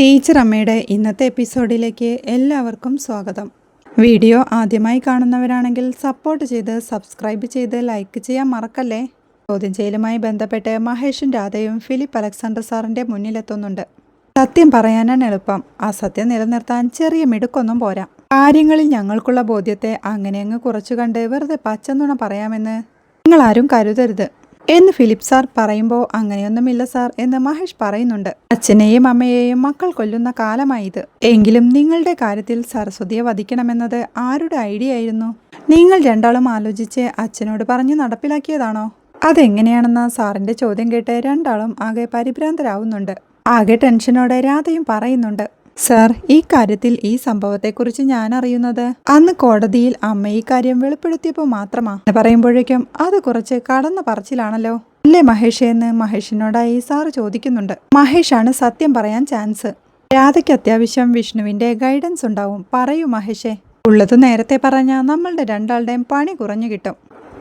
Teacher അമ്മയുടെ ഇന്നത്തെ എപ്പിസോഡിലേക്ക് എല്ലാവർക്കും സ്വാഗതം. വീഡിയോ ആദ്യമായി കാണുന്നവരാണെങ്കിൽ സപ്പോർട്ട് ചെയ്ത് സബ്സ്ക്രൈബ് ചെയ്ത് ലൈക്ക് ചെയ്യാൻ മറക്കല്ലേ? ചോദ്യം ചെയ്യലുമായി ബന്ധപ്പെട്ട് മഹേഷും രാധയും ഫിലിപ്പ് അലക്സാണ്ടർ സാറിന്റെ മുന്നിലെത്തുന്നുണ്ട്. സത്യം പറയാനാണ് എളുപ്പം. ആ സത്യം നിലനിർത്താൻ ചെറിയ മിടുക്കൊന്നും പോരാ. കാര്യങ്ങളിൽ ഞങ്ങൾക്കുള്ള ബോധ്യത്തെ അങ്ങനെ അങ്ങ് കുറച്ചു കണ്ട് വെറുതെ പച്ചനുണ പറയാമെന്ന് നിങ്ങളാരും കരുതരുത്. എന്ന് ഫിലിപ്പ് സാർ പറയുമ്പോൾ അങ്ങനെയൊന്നുമില്ല സാർ എന്ന് മഹേഷ് പറയുന്നുണ്ട്. അച്ഛനെയും അമ്മയെയും മക്കൾ കൊല്ലുന്ന കാലമായത്. എങ്കിലും നിങ്ങളുടെ കാര്യത്തിൽ സരസ്വതിയെ വധിക്കണമെന്നത് ആരുടെ ഐഡിയ ആയിരുന്നു? നിങ്ങൾ രണ്ടാളും ആലോചിച്ച് അച്ഛനോട് പറഞ്ഞു നടപ്പിലാക്കിയതാണോ? അതെങ്ങനെയാണെന്ന സാറിന്റെ ചോദ്യം കേട്ട് രണ്ടാളും ആകെ പരിഭ്രാന്തരാവുന്നുണ്ട്. ആകെ ടെൻഷനോടെ രാധയും പറയുന്നുണ്ട്. സർ ഈ കാര്യത്തിൽ ഈ സംഭവത്തെക്കുറിച്ച് ഞാൻ അറിയുന്നത് അന്ന് കോടതിയിൽ അമ്മ ഈ കാര്യം വെളിപ്പെടുത്തിയപ്പോൾ മാത്രമാ. പറയുമ്പോഴേക്കും അത് കുറച്ച് കടന്ന പറച്ചിലാണല്ലോ. അല്ലേ മഹേഷ് എന്ന് മഹേഷിനോടായി സാറ് ചോദിക്കുന്നുണ്ട്. മഹേഷാണ് സത്യം പറയാൻ ചാൻസ്. രാധയ്ക്ക് അത്യാവശ്യം വിഷ്ണുവിന്റെ ഗൈഡൻസ് ഉണ്ടാവും. പറയൂ മഹേഷേ. ഉള്ളത് നേരത്തെ പറഞ്ഞ നമ്മളുടെ രണ്ടാളുടെയും പണി കുറഞ്ഞു കിട്ടും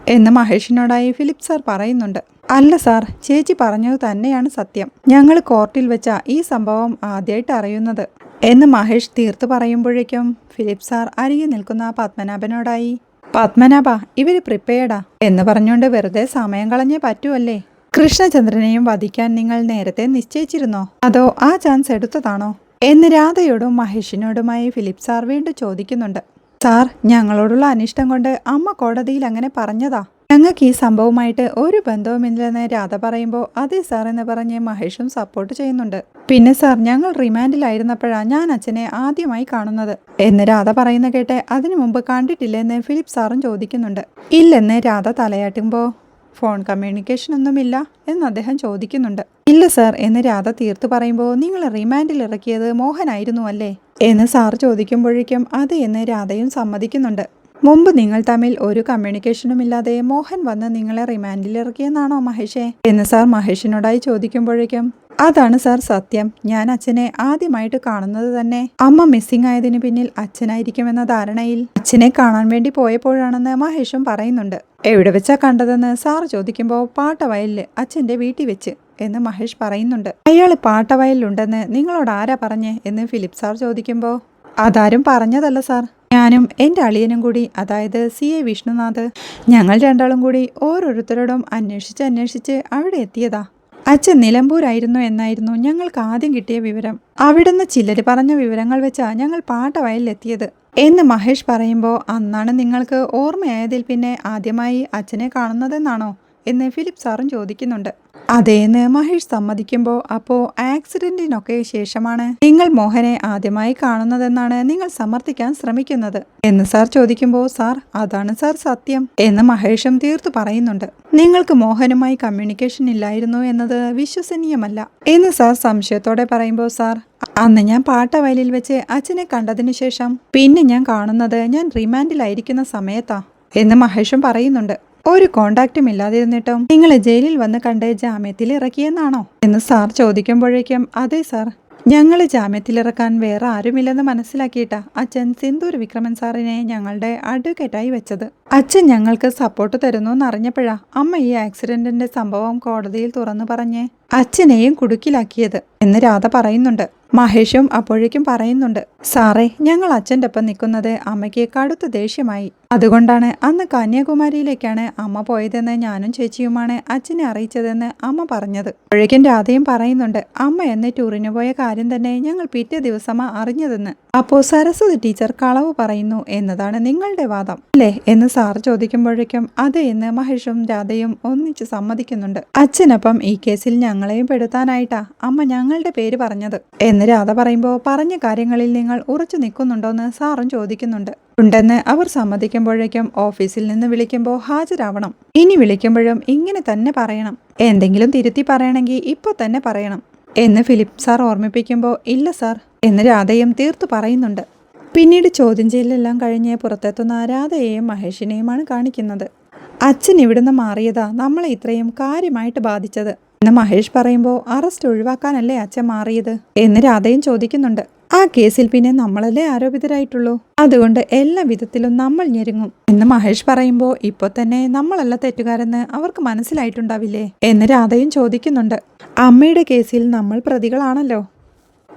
എന്ന് മഹേഷിനോടായി ഫിലിപ്പ് സാർ പറയുന്നുണ്ട്. അല്ല സാർ ചേച്ചി പറഞ്ഞത് തന്നെയാണ് സത്യം. ഞങ്ങൾ കോർട്ടിൽ വെച്ച ഈ സംഭവം ആദ്യമായിട്ട് അറിയുന്നത്. എന്ന് മഹേഷ് തീർത്ത് പറയുമ്പോഴേക്കും ഫിലിപ്പ് സാർ അരികെ നിൽക്കുന്ന പത്മനാഭനോടായി പത്മനാഭ ഇവർ പ്രിപ്പയർഡാ എന്ന് പറഞ്ഞുകൊണ്ട് വെറുതെ സമയം കളഞ്ഞേ പറ്റുമല്ലേ കൃഷ്ണചന്ദ്രനെയും വധിക്കാൻ നിങ്ങൾ നേരത്തെ നിശ്ചയിച്ചിരുന്നോ? അതോ ആ ചാൻസ് എടുത്തതാണോ? എന്ന് രാധയോടും മഹേഷിനോടുമായി ഫിലിപ്പ് സാർ വീണ്ടും ചോദിക്കുന്നുണ്ട്. സാർ ഞങ്ങളോടുള്ള അനിഷ്ടം കൊണ്ട് അമ്മ കോടതിയിൽ അങ്ങനെ പറഞ്ഞതാ? ഞങ്ങൾക്ക് ഈ സംഭവമായിട്ട് ഒരു ബന്ധവുമില്ലെന്ന് രാധ പറയുമ്പോൾ അതെ സാർ എന്ന് പറഞ്ഞ് മഹേഷും സപ്പോർട്ട് ചെയ്യുന്നുണ്ട്. പിന്നെ സാർ ഞങ്ങൾ റിമാൻഡിലായിരുന്നപ്പോഴാണ് ഞാൻ അച്ഛനെ ആദ്യമായി കാണുന്നത്. എന്ന് രാധ പറയുന്ന കേട്ട് അതിനു മുമ്പ് കണ്ടിട്ടില്ലെന്ന് ഫിലിപ്പ് സാറും ചോദിക്കുന്നുണ്ട്. ഇല്ലെന്ന് രാധ തലയാട്ടുമ്പോൾ ഫോൺ കമ്മ്യൂണിക്കേഷൻ ഒന്നുമില്ല എന്ന് അദ്ദേഹം ചോദിക്കുന്നുണ്ട്. ഇല്ല സാർ എന്ന് രാധ തീർത്ത് പറയുമ്പോൾ നിങ്ങൾ റിമാൻഡിൽ ഇറക്കിയത് മോഹനായിരുന്നു അല്ലേ? എന്ന് സാർ ചോദിക്കുമ്പോഴേക്കും അത് എന്ന് രാധയും സമ്മതിക്കുന്നുണ്ട്. മുമ്പ് നിങ്ങൾ തമ്മിൽ ഒരു കമ്മ്യൂണിക്കേഷനും ഇല്ലാതെ മോഹൻ വന്ന് നിങ്ങളെ റിമാൻഡിൽ ഇറക്കിയെന്നാണോ മഹേഷേ? എന്ന് സാർ മഹേഷിനോടായി ചോദിക്കുമ്പോഴേക്കും അതാണ് സാർ സത്യം. ഞാൻ അച്ഛനെ ആദ്യമായിട്ട് കാണുന്നത് തന്നെ. അമ്മ മിസ്സിംഗ് ആയതിന് പിന്നിൽ അച്ഛനായിരിക്കുമെന്ന ധാരണയിൽ അച്ഛനെ കാണാൻ വേണ്ടി പോയപ്പോഴാണെന്ന് മഹേഷും പറയുന്നുണ്ട്. എവിടെ വെച്ചാ കണ്ടതെന്ന് സാർ ചോദിക്കുമ്പോൾ പാട്ടവയലിൽ അച്ഛന്റെ വീട്ടിൽ വെച്ച് എന്ന് മഹേഷ് പറയുന്നുണ്ട്. അയാൾ പാട്ടവയലിലുണ്ടെന്ന് നിങ്ങളോട് ആരാ പറഞ്ഞേ? എന്ന് ഫിലിപ്പ് സാർ ചോദിക്കുമ്പോൾ അതാരും പറഞ്ഞതല്ല സാർ. ഞാനും എന്റെ അളിയനും കൂടി അതായത് സി എ വിഷ്ണുനാഥ് ഞങ്ങൾ രണ്ടാളും കൂടി ഓരോരുത്തരോടും അന്വേഷിച്ച് അന്വേഷിച്ച് അവിടെ എത്തിയതാ. അച്ഛൻ നിലമ്പൂരായിരുന്നു എന്നായിരുന്നു ഞങ്ങൾക്ക് ആദ്യം കിട്ടിയ വിവരം. അവിടുന്ന് ചിലർ പറഞ്ഞ വിവരങ്ങൾ വെച്ചാ ഞങ്ങൾ പാട്ടവയലിലെത്തിയത് എന്ന് മഹേഷ് പറയുമ്പോൾ അന്നാണ് നിങ്ങൾക്ക് ഓർമ്മയായതിൽ പിന്നെ ആദ്യമായി അച്ഛനെ കാണുന്നതെന്നാണോ? എന്ന് ഫിലിപ്പ് സാറും ചോദിക്കുന്നുണ്ട്. അതേന്ന് മഹേഷ് സമ്മതിക്കുമ്പോൾ അപ്പോൾ ആക്സിഡന്റിനൊക്കെ ശേഷമാണ്. നിങ്ങൾ മോഹനെ ആദ്യമായി കാണുന്നതെന്നാണ് നിങ്ങൾ സമർത്ഥിക്കാൻ ശ്രമിക്കുന്നത്. എന്ന് സാർ ചോദിക്കുമ്പോൾ സാർ അതാണ് സാർ സത്യം എന്ന് മഹേഷും തീർത്തു പറയുന്നുണ്ട്. നിങ്ങൾക്ക് മോഹനുമായി കമ്മ്യൂണിക്കേഷൻ ഇല്ലായിരുന്നു എന്നത് വിശ്വസനീയമല്ല എന്ന് സാർ സംശയത്തോടെ പറയുമ്പോൾ സാർ അന്ന് ഞാൻ പാട്ടവയലിൽ വെച്ച് അച്ഛനെ കണ്ടതിനു ശേഷം പിന്നെ ഞാൻ കാണുന്നത് ഞാൻ റിമാൻഡിലായിരിക്കുന്ന സമയത്താ എന്ന് മഹേഷും പറയുന്നുണ്ട്. ഒരു കോണ്ടാക്റ്റും ഇല്ലാതിരുന്നിട്ടും നിങ്ങളെ ജയിലിൽ വന്ന് കണ്ട് ജാമ്യത്തിൽ ഇറക്കിയെന്നാണോ? എന്ന് സാർ ചോദിക്കുമ്പോഴേക്കും അതെ സാർ. ഞങ്ങൾ ജാമ്യത്തിലിറക്കാൻ വേറെ ആരുമില്ലെന്ന് മനസ്സിലാക്കിയിട്ടാ അച്ഛൻ സിന്ദൂർ വിക്രമൻ സാറിനെ ഞങ്ങളുടെ അഡ്വക്കേറ്റായി വെച്ചത്. അച്ഛൻ ഞങ്ങൾക്ക് സപ്പോർട്ട് തരുന്നു എന്നറിഞ്ഞപ്പോഴാ അമ്മ ഈ ആക്സിഡന്റിന്റെ സംഭവം കോടതിയിൽ തുറന്നു പറഞ്ഞ്. അച്ഛനെയും കുടുക്കിലാക്കിയത് എന്ന് രാധ പറയുന്നുണ്ട്. മഹേഷും അപ്പോഴേക്കും പറയുന്നുണ്ട് സാറേ ഞങ്ങൾ അച്ഛന്റെ ഒപ്പം നിൽക്കുന്നത് അമ്മയ്ക്ക് കടുത്ത ദേഷ്യമായി. അതുകൊണ്ടാണ് അന്ന് കന്യാകുമാരിയിലേക്കാണ് അമ്മ പോയതെന്ന് ഞാനും ചേച്ചിയുമാണ് അച്ഛനെ അറിയിച്ചതെന്ന് അമ്മ പറഞ്ഞത്. അപ്പോഴേക്കും രാധയും പറയുന്നുണ്ട് അമ്മ എന്ന് ടൂറിന് പോയ കാര്യം തന്നെ ഞങ്ങൾ പിറ്റേ ദിവസമാ അറിഞ്ഞതെന്ന്. അപ്പോൾ സരസ്വതി ടീച്ചർ കളവ് പറയുന്നു എന്നതാണ് നിങ്ങളുടെ വാദം. അല്ലേ? എന്ന് സാർ ചോദിക്കുമ്പോഴേക്കും അതെ എന്ന് മഹേഷും രാധയും ഒന്നിച്ച് സമ്മതിക്കുന്നുണ്ട്. അച്ഛനൊപ്പം ഈ കേസിൽ ഞങ്ങളെയും പെടുത്താനായിട്ടാ അമ്മ ഞങ്ങളുടെ പേര് പറഞ്ഞത്. എന്ന് രാധ പറയുമ്പോൾ പറഞ്ഞ കാര്യങ്ങളിൽ നിങ്ങൾ ഉറച്ചു നിൽക്കുന്നുണ്ടോന്ന് സാറും ചോദിക്കുന്നുണ്ട്. ഉണ്ടെന്ന് അവർ സമ്മതിക്കുമ്പോഴേക്കും ഓഫീസിൽ നിന്ന് വിളിക്കുമ്പോൾ ഹാജരാവണം. ഇനി വിളിക്കുമ്പോഴും ഇങ്ങനെ തന്നെ പറയണം. എന്തെങ്കിലും തിരുത്തി പറയണമെങ്കിൽ ഇപ്പോൾ തന്നെ പറയണം. എന്ന് ഫിലിപ്പ് സാർ ഓർമ്മിപ്പിക്കുമ്പോൾ ഇല്ല സാർ എന്ന് രാധയും തീർത്തു പറയുന്നുണ്ട്. പിന്നീട് ചോദ്യം ചെയ്യലെല്ലാം കഴിഞ്ഞ് പുറത്തെത്തുന്ന രാധയെയും മഹേഷിനെയുമാണ് കാണിക്കുന്നത്. അച്ഛൻ ഇവിടുന്ന് മാറിയതാ നമ്മളെ ഇത്രയും കാര്യമായിട്ട് ബാധിച്ചത്. എന്ന് മഹേഷ് പറയുമ്പോൾ അറസ്റ്റ് ഒഴിവാക്കാനല്ലേ അച്ഛൻ മാറിയത്? എന്ന് രാധയും ചോദിക്കുന്നുണ്ട്. ആ കേസിൽ പിന്നെ നമ്മളല്ലേ ആരോപിതരായിട്ടുള്ളൂ? അതുകൊണ്ട് എല്ലാ വിധത്തിലും നമ്മൾ ഞെരുങ്ങും. എന്ന് മഹേഷ് പറയുമ്പോൾ ഇപ്പൊ തന്നെ നമ്മളല്ല തെറ്റുകാരെന്ന് അവർക്ക് മനസ്സിലായിട്ടുണ്ടാവില്ലേ? എന്ന് രാധയും ചോദിക്കുന്നുണ്ട്. അമ്മയുടെ കേസിൽ നമ്മൾ പ്രതികളാണല്ലോ.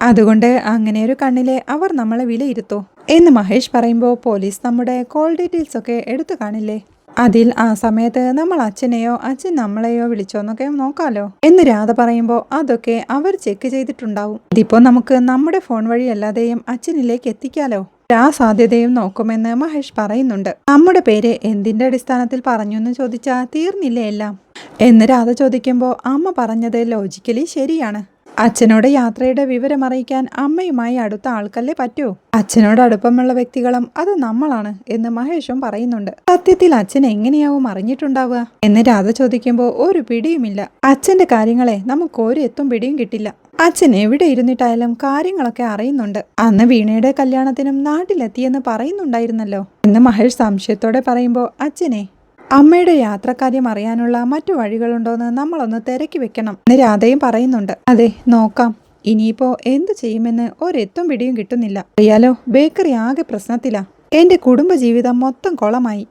അതുകൊണ്ട് അങ്ങനെ ഒരു കണ്ണിലെ അവർ നമ്മളെ വിലയിരുത്തോ. എന്ന് മഹേഷ് പറയുമ്പോൾ പോലീസ് നമ്മുടെ കോൾ ഡീറ്റെയിൽസ് ഒക്കെ എടുത്തു കാണില്ലേ? അതിൽ ആ സമയത്ത് നമ്മൾ അച്ഛനെയോ അച്ഛൻ നമ്മളെയോ വിളിച്ചോന്നൊക്കെ നോക്കാലോ. എന്ന് രാധ പറയുമ്പോൾ അതൊക്കെ അവർ ചെക്ക് ചെയ്തിട്ടുണ്ടാവും. ഇതിപ്പോ നമുക്ക് നമ്മുടെ ഫോൺ വഴി അല്ലാതെയും അച്ഛനിലേക്ക് എത്തിക്കാലോ. ആ സാധ്യതയും നോക്കുമെന്ന് മഹേഷ് പറയുന്നുണ്ട്. നമ്മുടെ പേര് എന്തിന്റെ അടിസ്ഥാനത്തിൽ പറഞ്ഞു എന്ന് ചോദിച്ചാൽ തീർന്നില്ലേ എല്ലാം? എന്ന് രാധ ചോദിക്കുമ്പോൾ അമ്മ പറഞ്ഞത് ലോജിക്കലി ശരിയാണ്. അച്ഛനോട് യാത്രയുടെ വിവരം അറിയിക്കാൻ അമ്മയുമായി അടുത്ത ആൾക്കല്ലേ പറ്റൂ? അച്ഛനോട് അടുപ്പമുള്ള വ്യക്തികളും അത് നമ്മളാണ് എന്ന് മഹേഷും പറയുന്നുണ്ട്. സത്യത്തിൽ അച്ഛൻ എങ്ങനെയാവും അറിഞ്ഞിട്ടുണ്ടാവുക? എന്ന് രാധ ചോദിക്കുമ്പോൾ ഒരു പിടിയുമില്ല. അച്ഛന്റെ കാര്യങ്ങളെ നമുക്ക് ഒരു എത്തും പിടിയും കിട്ടില്ല. അച്ഛൻ എവിടെ ഇരുന്നിട്ടായാലും കാര്യങ്ങളൊക്കെ അറിയുന്നുണ്ട്. അന്ന് വീണയുടെ കല്യാണത്തിനും നാട്ടിലെത്തിയെന്ന് പറയുന്നുണ്ടായിരുന്നല്ലോ. എന്ന് മഹേഷ് സംശയത്തോടെ പറയുമ്പോൾ അച്ഛനെ അമ്മയുടെ യാത്രക്കാര്യം അറിയാനുള്ള മറ്റു വഴികളുണ്ടോന്ന് നമ്മളൊന്ന് തിരക്കി വെക്കണം എന്ന് രാധയും പറയുന്നുണ്ട്. അതെ നോക്കാം. ഇനിയിപ്പോ എന്ത് ചെയ്യുമെന്ന് ഒരെത്തും പിടിയും കിട്ടുന്നില്ല. അറിയാലോ ബേക്കറി ആകെ പ്രശ്നത്തിലാ. എന്റെ കുടുംബജീവിതം മൊത്തം കൊളമായി.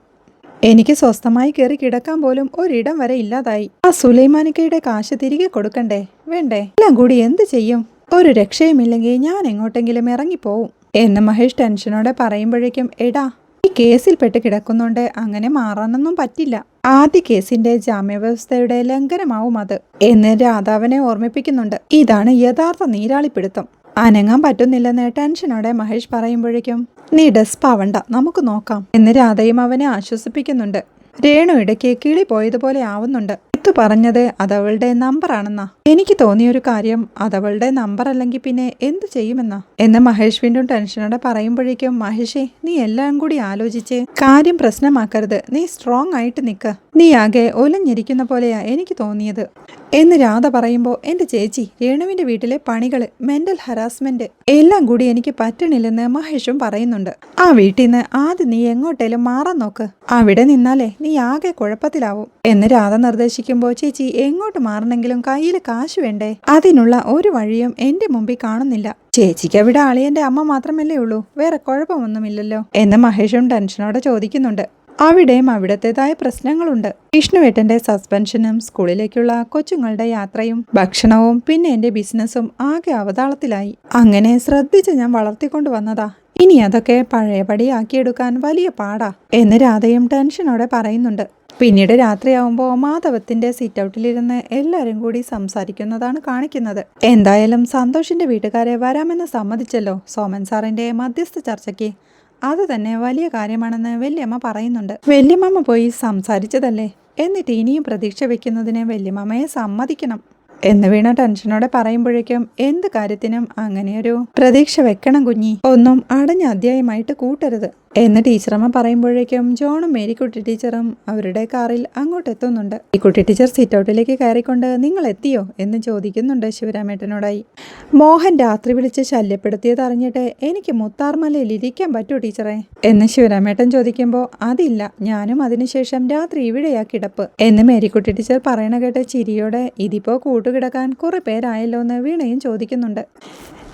എനിക്ക് സ്വസ്ഥമായി കയറി കിടക്കാൻ പോലും ഒരിടം വരെ ഇല്ലാതായി. ആ സുലൈമാനിക്കയുടെ കാശ് തിരികെ കൊടുക്കണ്ടേ? വേണ്ടേ? എല്ലാം കൂടി എന്ത് ചെയ്യും? ഒരു രക്ഷയുമില്ലെങ്കിൽ ഞാൻ എങ്ങോട്ടെങ്കിലും ഇറങ്ങിപ്പോവും. എന്ന് മഹേഷ് ടെൻഷനോടെ പറയുമ്പോഴേക്കും എടാ കേസിൽപ്പെട്ട് കിടക്കുന്നുണ്ട്. അങ്ങനെ മാറാനൊന്നും പറ്റില്ല. ആദ്യ കേസിന്റെ ജാമ്യവ്യവസ്ഥയുടെ ലംഘനമാവും അത് എന്ന് രാധാവനെ ഓർമ്മിപ്പിക്കുന്നുണ്ട്. ഇതാണ് യഥാർത്ഥ നീരാളിപ്പിടുത്തം. അനങ്ങാൻ പറ്റുന്നില്ലെന്ന് ടെൻഷനോടെ മഹേഷ് പറയുമ്പോഴേക്കും നീ ഡെസ്പാവണ്ട നമുക്ക് നോക്കാം എന്ന് രാധയും അവനെ ആശ്വസിപ്പിക്കുന്നുണ്ട്. രേണു ഇടയ്ക്ക് കിളി പോയതുപോലെ ആവുന്നുണ്ട്. ഇത്തു പറഞ്ഞത് അതവളുടെ നമ്പറാണെന്നാ. എനിക്ക് തോന്നിയൊരു കാര്യം അതവളുടെ നമ്പർ അല്ലെങ്കിൽ പിന്നെ എന്ത് ചെയ്യുമെന്നാ? എന്ന് മഹേഷ് വീണ്ടും ടെൻഷനോടെ പറയുമ്പോഴേക്കും മഹേഷേ നീ എല്ലാം കൂടി ആലോചിച്ച് കാര്യം പ്രശ്നമാക്കരുത്. നീ സ്ട്രോങ് ആയിട്ട് നിൽക്ക നീ ആകെ ഒലഞ്ഞിരിക്കുന്ന പോലെയാ എനിക്ക് തോന്നിയത്. എന്ന് രാധ പറയുമ്പോൾ എന്റെ ചേച്ചി രേണുവിന്റെ വീട്ടിലെ പണികൾ മെന്റൽ ഹറാസ്മെന്റ് എല്ലാം കൂടി എനിക്ക് പറ്റണില്ലെന്ന് മഹേഷും പറയുന്നുണ്ട്. ആ വീട്ടിൽ നിന്ന് ആദ്യം നീ എങ്ങോട്ടേലും മാറാൻ നോക്ക്. അവിടെ നിന്നാലേ നീ ആകെ കുഴപ്പത്തിലാവും. എന്ന് രാധ നിർദ്ദേശിക്കുമ്പോൾ ചേച്ചി എങ്ങോട്ട് മാറണമെങ്കിലും കയ്യിൽ കാശ് വേണ്ടേ? അതിനുള്ള ഒരു വഴിയും എന്റെ മുമ്പിൽ കാണുന്നില്ല. ചേച്ചിക്ക് അവിടെ അളിയന്റെ അമ്മ മാത്രമല്ലേ ഉള്ളൂ. വേറെ കുഴപ്പമൊന്നുമില്ലല്ലോ. എന്ന് മഹേഷും ടെൻഷനോടെ ചോദിക്കുന്നുണ്ട്. അവിടെയും അവിടത്തേതായ പ്രശ്നങ്ങളുണ്ട്. വിഷ്ണുവേട്ടന്റെ സസ്പെൻഷനും സ്കൂളിലേക്കുള്ള കൊച്ചുങ്ങളുടെ യാത്രയും ഭക്ഷണവും പിന്നെ എന്റെ ബിസിനസ്സും ആകെ അവതാളത്തിലായി. അങ്ങനെ ശ്രദ്ധിച്ച് ഞാൻ വളർത്തിക്കൊണ്ടു വന്നതാ. ഇനി അതൊക്കെ പഴയപടി ആക്കിയെടുക്കാൻ വലിയ പാടാ എന്ന് രാധയും ടെൻഷനോടെ പറയുന്നുണ്ട്. പിന്നീട് രാത്രിയാവുമ്പോൾ മാധവത്തിന്റെ സിറ്റ് ഔട്ടിലിരുന്ന് എല്ലാവരും കൂടി സംസാരിക്കുന്നതാണ് കാണിക്കുന്നത്. എന്തായാലും സന്തോഷിന്റെ വീട്ടുകാരെ വരാമെന്ന് സമ്മതിച്ചല്ലോ സോമൻ സാറിന്റെ മധ്യസ്ഥ ചർച്ചയ്ക്ക്. അത് തന്നെ വലിയ കാര്യമാണെന്ന് വല്യമ്മ പറയുന്നുണ്ട്. വല്യമ്മ പോയി സംസാരിച്ചതല്ലേ? എന്നിട്ട് ഇനിയും പ്രതീക്ഷ വെക്കുന്നതിന് വല്യമ്മയെ സമ്മതിക്കണം. എന്ന് വീണ ടെൻഷനോടെ പറയുമ്പോഴേക്കും എന്ത് കാര്യത്തിനും അങ്ങനെയൊരു പ്രതീക്ഷ വെക്കണം കുഞ്ഞി. ഒന്നും അടഞ്ഞ അധ്യായമായിട്ട് കൂട്ടരുത്. എന്ന് ടീച്ചറമ്മ പറയുമ്പോഴേക്കും ജോണും മേരിക്കുട്ടി ടീച്ചറും അവരുടെ കാറിൽ അങ്ങോട്ട് എത്തുന്നുണ്ട് ഈ കുട്ടി ടീച്ചർ സീറ്റൗട്ടിലേക്ക് കയറിക്കൊണ്ട് നിങ്ങൾ എത്തിയോ എന്ന് ചോദിക്കുന്നുണ്ട് ശിവരാമേട്ടനോടായി. മോഹൻ രാത്രി വിളിച്ച് ശല്യപ്പെടുത്തിയത് അറിഞ്ഞിട്ട് എനിക്ക് മുത്താർമലയിൽ ഇരിക്കാൻ പറ്റൂ ടീച്ചറെ. എന്ന് ശിവരാമേട്ടൻ ചോദിക്കുമ്പോൾ അതില്ല ഞാനും അതിനുശേഷം രാത്രി ഇവിടെയാ കിടപ്പ്. എന്ന് മേരിക്കുട്ടി ടീച്ചർ പറയണ കേട്ട് ചിരിയോടെ ഇതിപ്പോ കൂട്ടുകിടക്കാൻ കുറെ പേരായല്ലോ എന്ന് വീണയും ചോദിക്കുന്നുണ്ട്.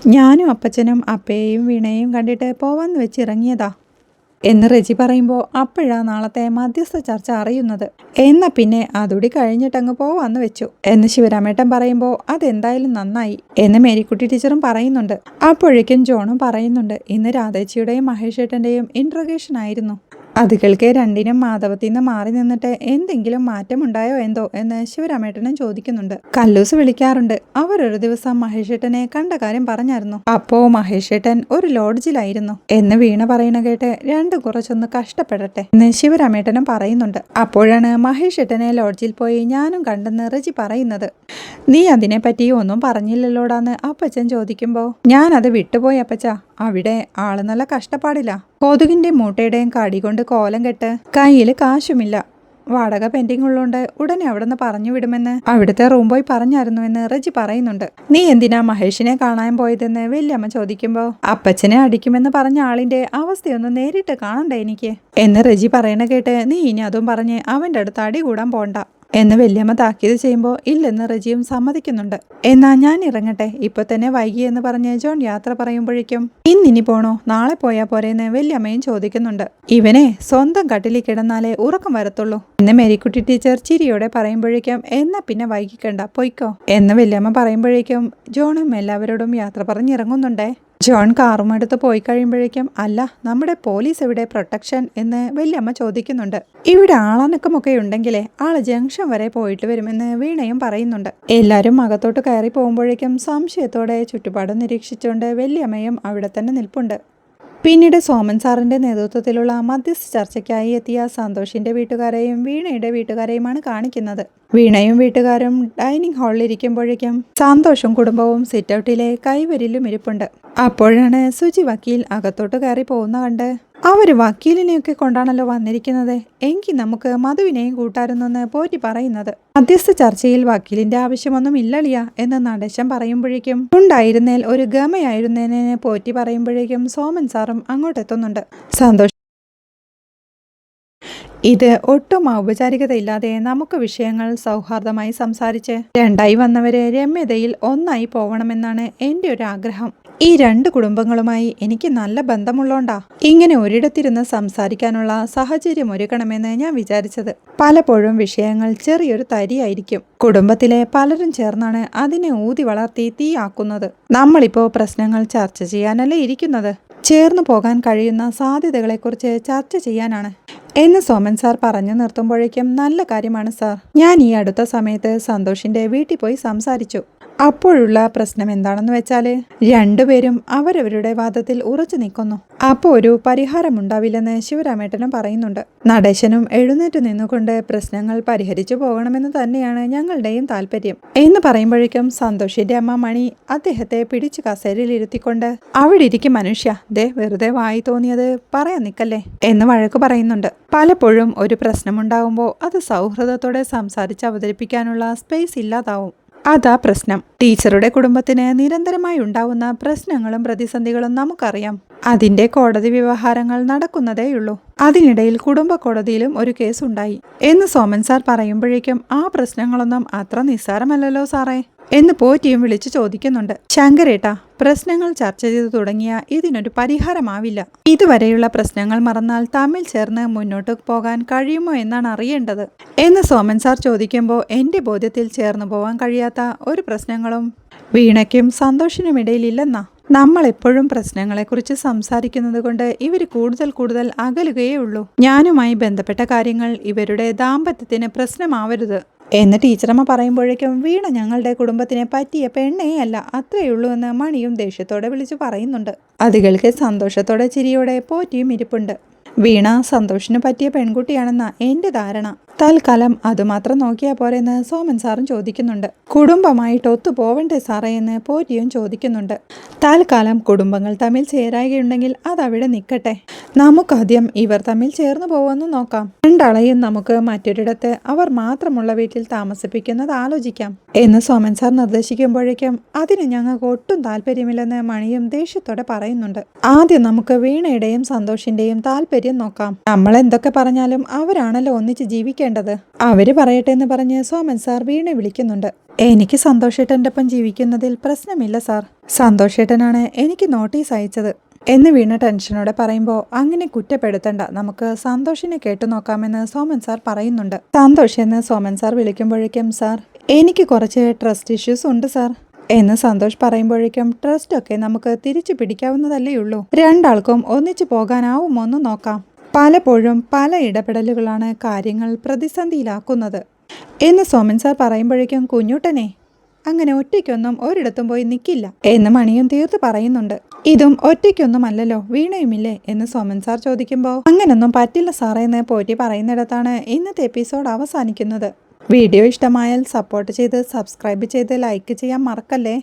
ഞാനും അപ്പച്ചനും അപ്പയെയും വീണയും കണ്ടിട്ട് പോവാന്ന് വെച്ച് ഇറങ്ങിയതാ എന്ന് റെജി പറയുമ്പോൾ അപ്പോഴാ നാളത്തെ മധ്യസ്ഥ ചർച്ച അറിയുന്നത്. എന്നാ പിന്നെ അതുകൂടി കഴിഞ്ഞിട്ടങ്ങ് പോവാന്ന് വെച്ചു. എന്ന് ശിവരാമേട്ടൻ പറയുമ്പോൾ അതെന്തായാലും നന്നായി എന്ന് മേരിക്കുട്ടി ടീച്ചറും പറയുന്നുണ്ട്. അപ്പോഴേക്കും ജോണും പറയുന്നുണ്ട് ഇന്ന് രാധേച്ചിയുടെയും മഹേഷേട്ടന്റെയും ഇൻട്രഗേഷൻ ആയിരുന്നു. അത് കേൾക്കെ രണ്ടിനും മാധവത്തിൽ നിന്ന് മാറി നിന്നിട്ട് എന്തെങ്കിലും മാറ്റമുണ്ടായോ എന്തോ എന്ന് ശിവരാമേട്ടനും ചോദിക്കുന്നുണ്ട്. കല്ലൂസ് വിളിക്കാറുണ്ട്. അവർ ഒരു ദിവസം മഹേഷേട്ടനെ കണ്ട കാര്യം പറഞ്ഞായിരുന്നു. അപ്പോ മഹേഷേട്ടൻ ഒരു ലോഡ്ജിലായിരുന്നു. എന്ന് വീണ പറയുന്ന കേട്ട് രണ്ടും കുറച്ചൊന്ന് കഷ്ടപ്പെടട്ടെ എന്ന് ശിവരാമേട്ടനും പറയുന്നുണ്ട്. അപ്പോഴാണ് മഹേഷേട്ടനെ ലോഡ്ജിൽ പോയി ഞാനും കണ്ടെന്ന് റജി പറയുന്നത്. നീ അതിനെപ്പറ്റി ഒന്നും പറഞ്ഞില്ലല്ലോടാന്ന് അപ്പച്ചൻ ചോദിക്കുമ്പോ ഞാനത് വിട്ടുപോയി അപ്പച്ച. അവിടെ ആൾ നല്ല കഷ്ടപ്പാടില്ല. കൊതുകിന്റെ മൂട്ടയുടെയും കടി കൊണ്ട് കോലം കെട്ട് കയ്യിൽ കാശുമില്ല. വാടക പെൻഡിങ് ഉള്ളതുകൊണ്ട് ഉടനെ അവിടെ നിന്ന് പറഞ്ഞു വിടുമെന്ന് അവിടുത്തെ റൂം ബോയ് പറഞ്ഞായിരുന്നുവെന്ന് റജി പറയുന്നുണ്ട്. നീ എന്തിനാ മഹേഷിനെ കാണാൻ പോയതെന്ന് വല്യമ്മ ചോദിക്കുമ്പോ അപ്പച്ചനെ അടിക്കുമെന്ന് പറഞ്ഞ ആളിന്റെ അവസ്ഥയൊന്നും നേരിട്ട് കാണണ്ടേ എനിക്ക്. എന്ന് റജി പറയണ കേട്ട് നീ ഇനി അതും പറഞ്ഞ് അവന്റെ അടുത്ത് അടി കൂടാൻ പോണ്ട. എന്ന് വല്യമ്മ താക്കീത് ചെയ്യുമ്പോൾ ഇല്ലെന്ന് റജിയും സമ്മതിക്കുന്നുണ്ട്. എന്നാ ഞാൻ ഇറങ്ങട്ടെ ഇപ്പൊ തന്നെ വൈകി എന്ന് പറഞ്ഞ് ജോൺ യാത്ര പറയുമ്പോഴേക്കും ഇന്നിനി പോണോ? നാളെ പോയാ പോരെന്ന് വല്യമ്മയും ചോദിക്കുന്നുണ്ട്. ഇവനെ സ്വന്തം കട്ടിലിൽ കിടന്നാലേ ഉറക്കം വരത്തുള്ളൂ. എന്ന് മേരിക്കുട്ടി ടീച്ചർ ചിരിയോടെ പറയുമ്പോഴേക്കും എന്നാ പിന്നെ വൈകിക്കണ്ട പൊയ്ക്കോ. എന്ന് വല്യമ്മ പറയുമ്പോഴേക്കും ജോണും എല്ലാവരോടും യാത്ര പറഞ്ഞിറങ്ങുന്നുണ്ടേ ജോൺ കാറും എടുത്ത് പോയി കഴിയുമ്പോഴേക്കും അല്ല നമ്മുടെ പോലീസ് എവിടെ പ്രൊട്ടക്ഷൻ എന്ന് വല്യമ്മ ചോദിക്കുന്നുണ്ട്. ഇവിടെ ആളനക്കമൊക്കെ ഉണ്ടെങ്കിലേ ആൾ ജംഗ്ഷൻ വരെ പോയിട്ട് വരുമെന്ന് വീണയും പറയുന്നുണ്ട്. എല്ലാരും അകത്തോട്ട് കയറി പോകുമ്പോഴേക്കും സംശയത്തോടെ ചുറ്റുപാടും നിരീക്ഷിച്ചുകൊണ്ട് വല്യമ്മയും അവിടെ തന്നെ നിൽപ്പുണ്ട്. പിന്നീട് സോമൻ സാറിന്റെ നേതൃത്വത്തിലുള്ള മധ്യസ്ഥ ചർച്ചയ്ക്കായി എത്തിയ സന്തോഷിന്റെ വീട്ടുകാരെയും വീണയുടെ വീട്ടുകാരെയുമാണ് കാണിക്കുന്നത്. വീണയും വീട്ടുകാരും ഡൈനിങ് ഹാളിൽ ഇരിക്കുമ്പോഴേക്കും സന്തോഷും കുടുംബവും സിറ്റൗട്ടിലെ കൈവരിലും ഇരിപ്പുണ്ട്. അപ്പോഴാണ് സുജി വക്കീൽ അകത്തോട്ട് കയറി പോകുന്ന കണ്ട് അവർ വക്കീലിനെയൊക്കെ കൊണ്ടാണല്ലോ വന്നിരിക്കുന്നത്? എങ്കിൽ നമുക്ക് മധുവിനെയും കൂട്ടാരുന്നെന്ന് പോറ്റി പറയുന്നത്. മധ്യസ്ഥ ചർച്ചയിൽ വക്കീലിന്റെ ആവശ്യമൊന്നും ഇല്ലളിയ എന്ന് നടേശൻ പറയുമ്പോഴേക്കും ഉണ്ടായിരുന്നേൽ ഒരു ഗമയായിരുന്നേനെ പോറ്റി പറയുമ്പോഴേക്കും സോമൻ സാറും അങ്ങോട്ടെത്തുന്നുണ്ട്. സന്തോഷം ഇത് ഒട്ടും ഔപചാരികതയില്ലാതെ നമുക്ക് വിഷയങ്ങൾ സൗഹാർദ്ദമായി സംസാരിച്ച് രണ്ടായി വന്നവരെ രമ്യതയിൽ ഒന്നായി പോവണമെന്നാണ് എന്റെ ഒരു ആഗ്രഹം. ഈ രണ്ട് കുടുംബങ്ങളുമായി എനിക്ക് നല്ല ബന്ധമുള്ളോണ്ടാ ഇങ്ങനെ ഒരിടത്തിരുന്ന് സംസാരിക്കാനുള്ള സാഹചര്യം ഒരുക്കണമെന്ന് ഞാൻ വിചാരിച്ചത്. പലപ്പോഴും വിഷയങ്ങൾ ചെറിയൊരു തരിയായിരിക്കും. കുടുംബത്തിലെ പലരും ചേർന്നാണ് അതിനെ ഊതി വളർത്തി തീയാക്കുന്നത്. നമ്മളിപ്പോ പ്രശ്നങ്ങൾ ചർച്ച ചെയ്യാനല്ലേ ഇരിക്കുന്നത്? ചേർന്നു പോകാൻ കഴിയുന്ന സാധ്യതകളെക്കുറിച്ച് ചർച്ച ചെയ്യാനാണ്. എന്ന് സോമൻ സാർ പറഞ്ഞു നിർത്തുമ്പോഴേക്കും നല്ല കാര്യമാണ് സാർ. ഞാൻ ഈ അടുത്ത സമയത്ത് സന്തോഷിന്റെ വീട്ടിൽ പോയി സംസാരിച്ചു. അപ്പോഴുള്ള പ്രശ്നം എന്താണെന്ന് വെച്ചാൽ രണ്ടുപേരും അവരവരുടെ വാദത്തിൽ ഉറച്ചു നിൽക്കുന്നു. അപ്പോൾ ഒരു പരിഹാരമുണ്ടാവില്ലെന്ന് ശിവരാമേട്ടനും പറയുന്നുണ്ട്. നടേശനും എഴുന്നേറ്റ് നിന്നുകൊണ്ട് പ്രശ്നങ്ങൾ പരിഹരിച്ചു പോകണമെന്ന് തന്നെയാണ് ഞങ്ങളുടെയും താല്പര്യം. എന്ന് പറയുമ്പോഴേക്കും സന്തോഷിന്റെ അമ്മ മണി അദ്ദേഹത്തെ പിടിച്ചു കസേരയിൽ ഇരുത്തിക്കൊണ്ട് അവിടെ ഇരിക്കും മനുഷ്യ. ദേ വെറുതെ വായി തോന്നിയത് പറയാൻ നിൽക്കല്ലേ? എന്ന് വഴക്ക് പറയുന്നുണ്ട്. പലപ്പോഴും ഒരു പ്രശ്നമുണ്ടാകുമ്പോൾ അത് സൗഹൃദത്തോടെ സംസാരിച്ച് അവതരിപ്പിക്കാനുള്ള സ്പേസ് ഇല്ലാതാവും. അതാ പ്രശ്നം. ടീച്ചറുടെ കുടുംബത്തിന് നിരന്തരമായി ഉണ്ടാവുന്ന പ്രശ്നങ്ങളും പ്രതിസന്ധികളും നമുക്കറിയാം. അതിന്റെ കോടതി വ്യവഹാരങ്ങൾ നടക്കുന്നതേയുള്ളൂ. അതിനിടയിൽ കുടുംബ കോടതിയിലും ഒരു കേസ് ഉണ്ടായി എന്ന് സോമൻ സാർ പറയുമ്പോഴേക്കും ആ പ്രശ്നങ്ങളൊന്നും അത്ര നിസ്സാരമല്ലല്ലോ സാറേ. എന്ന് പോറ്റിയും വിളിച്ചു ചോദിക്കുന്നുണ്ട്. ശങ്കരേട്ടാ പ്രശ്നങ്ങൾ ചർച്ച ചെയ്തു തുടങ്ങിയ ഇതിനൊരു പരിഹാരമാവില്ല. ഇതുവരെയുള്ള പ്രശ്നങ്ങൾ മറന്നാൽ തമ്മിൽ ചേർന്ന് മുന്നോട്ട് പോകാൻ കഴിയുമോ എന്നാണ് അറിയേണ്ടത്. എന്ന് സോമൻ സാർ ചോദിക്കുമ്പോൾ എന്റെ ബോധ്യത്തിൽ ചേർന്നു പോകാൻ കഴിയാത്ത ഒരു പ്രശ്നങ്ങളും വീണയ്ക്കും സന്തോഷിനുമിടയിലില്ലെന്നാ നമ്മൾ എപ്പോഴും പ്രശ്നങ്ങളെക്കുറിച്ച് സംസാരിക്കുന്നത് കൊണ്ട് ഇവർ കൂടുതൽ കൂടുതൽ അകലുകയേ ഉള്ളൂ. ഞാനുമായി ബന്ധപ്പെട്ട കാര്യങ്ങൾ ഇവരുടെ ദാമ്പത്യത്തിന് പ്രശ്നമാവരുത്. എന്ന് ടീച്ചറമ്മ പറയുമ്പോഴേക്കും വീണ ഞങ്ങളുടെ കുടുംബത്തിനെ പറ്റിയ പെണ്ണേ അല്ല അത്രയുള്ളൂ എന്ന് മണിയും ദേഷ്യത്തോടെ വിളിച്ചു പറയുന്നുണ്ട്. അതികൾക്ക് സന്തോഷത്തോടെ ചിരിയോടെ പോറ്റിയും ഇരിപ്പുണ്ട്. വീണ സന്തോഷിന് പറ്റിയ പെൺകുട്ടിയാണെന്ന എന്റെ ധാരണ. തൽക്കാലം അതുമാത്രം നോക്കിയാൽ പോരെന്ന് സോമൻ സാറും ചോദിക്കുന്നുണ്ട്. കുടുംബമായിട്ട് ഒത്തു പോവണ്ടേ സാറേ എന്ന് പോറ്റിയും ചോദിക്കുന്നുണ്ട്. തൽക്കാലം കുടുംബങ്ങൾ തമ്മിൽ ചേരാകുണ്ടെങ്കിൽ അതവിടെ നിൽക്കട്ടെ നമുക്കാദ്യം ഇവർ തമ്മിൽ ചേർന്ന് പോകുമെന്ന് നോക്കാം. രണ്ടാളെയും നമുക്ക് മറ്റൊരിടത്ത് അവർ മാത്രമുള്ള വീട്ടിൽ താമസിപ്പിക്കുന്നത് ആലോചിക്കാം എന്ന് സോമൻ സാർ നിർദ്ദേശിക്കുമ്പോഴേക്കും അതിന് ഞങ്ങൾക്ക് ഒട്ടും താല്പര്യമില്ലെന്ന് മണിയും ദേഷ്യത്തോടെ പറയുന്നുണ്ട്. ആദ്യം നമുക്ക് വീണയുടെയും സന്തോഷിന്റെയും താല്പര്യം നോക്കാം. നമ്മൾ എന്തൊക്കെ പറഞ്ഞാലും അവരാണല്ലോ ഒന്നിച്ച് ജീവിക്കേണ്ടത് അവർ പറയട്ടെ എന്ന് പറഞ്ഞ് സോമൻ സാർ വീണെ വിളിക്കുന്നുണ്ട്. എനിക്ക് സന്തോഷേട്ടന്റെ ഒപ്പം ജീവിക്കുന്നതിൽ പ്രശ്നമില്ല സാർ. സന്തോഷേട്ടനാണ് എനിക്ക് നോട്ടീസ് അയച്ചത്. എന്ന് വീണ ടെൻഷനോടെ പറയുമ്പോൾ അങ്ങനെ കുറ്റപ്പെടുത്തണ്ട. നമുക്ക് സന്തോഷിനെ കേട്ടു നോക്കാമെന്ന് സോമൻ സാർ പറയുന്നുണ്ട്. സന്തോഷ് എന്ന് സോമൻ സാർ വിളിക്കുമ്പോഴേക്കും സാർ എനിക്ക് കുറച്ച് ട്രസ്റ്റ് ഇഷ്യൂസ് ഉണ്ട് സാർ. എന്ന് സന്തോഷ് പറയുമ്പോഴേക്കും ട്രസ്റ്റ് ഒക്കെ നമുക്ക് തിരിച്ചു പിടിക്കാവുന്നതല്ലേ ഉള്ളൂ. രണ്ടാൾക്കും ഒന്നിച്ചു പോകാനാവുമോ? എന്ന് നോക്കാം. പലപ്പോഴും പല ഇടപെടലുകളാണ് കാര്യങ്ങൾ പ്രതിസന്ധിയിലാക്കുന്നത്. എന്ന് സോമൻ സാർ പറയുമ്പോഴേക്കും കുഞ്ഞുട്ടനെ അങ്ങനെ ഒറ്റയ്ക്കൊന്നും ഒരിടത്തും പോയി നിൽക്കില്ല എന്ന് മണിയും തീർത്ത് പറയുന്നുണ്ട്. ഇതും ഒറ്റയ്ക്കൊന്നുമല്ലല്ലോ വീണയുമില്ലേ? എന്ന് സോമൻ സാർ ചോദിക്കുമ്പോൾ അങ്ങനൊന്നും പറ്റില്ല സാറേ എന്ന് പോറ്റി പറയുന്നിടത്താണ് ഇന്നത്തെ എപ്പിസോഡ് അവസാനിക്കുന്നത്. വീഡിയോ ഇഷ്ടമായാൽ സപ്പോർട്ട് ചെയ്ത് സബ്സ്ക്രൈബ് ചെയ്ത് ലൈക്ക് ചെയ്യാൻ മറക്കല്ലേ?